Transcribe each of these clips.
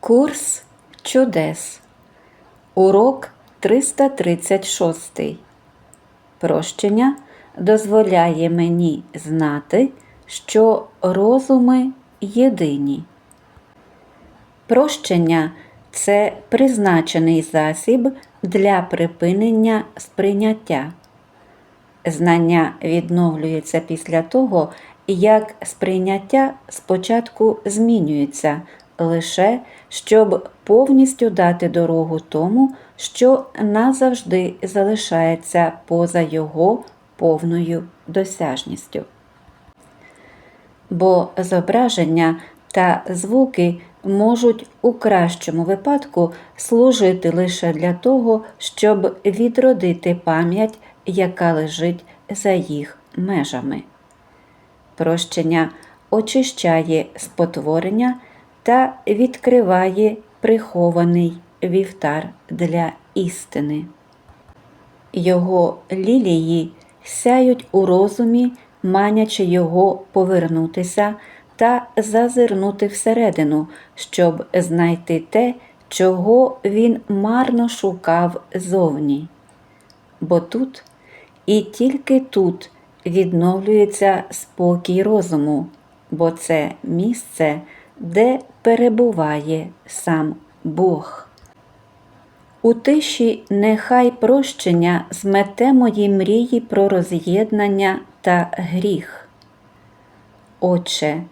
Курс чудес. Урок 336. Прощення дозволяє мені знати, що розуми єдині. Прощення це призначений засіб для припинення сприйняття. Знання відновлюється після того, як сприйняття спочатку змінюється, лише щоб повністю дати дорогу тому, що назавжди залишається поза його повною досяжністю. Бо зображення та звуки можуть у кращому випадку служити лише для того, щоб відродити пам'ять, яка лежить за їх межами. Прощення очищає спотворення та відкриває прихований вівтар для істини. Його лілії сяють у розумі, манячи його повернутися та зазирнути всередину, щоб знайти те, чого він марно шукав зовні. Бо тут і тільки тут відновлюється спокій розуму, бо це місце, де перебуває сам Бог. У тиші нехай прощення змете мої мрії про роз'єднання та гріх. Отче,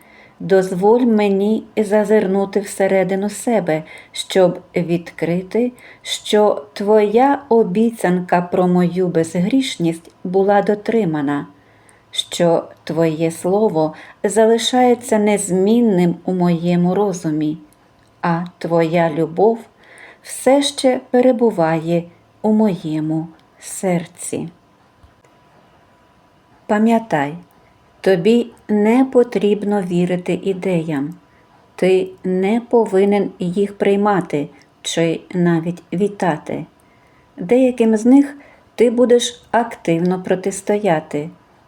дозволь мені зазирнути всередину себе, щоб відкрити, що Твоя обіцянка про мою безгрішність була дотримана, що Твоє Слово залишається незмінним у моєму розумі, а Твоя любов все ще перебуває у моєму серці. Пам'ятай, тобі не потрібно вірити ідеям, ти не повинен їх приймати чи навіть вітати. Деяким з них ти будеш активно протистояти.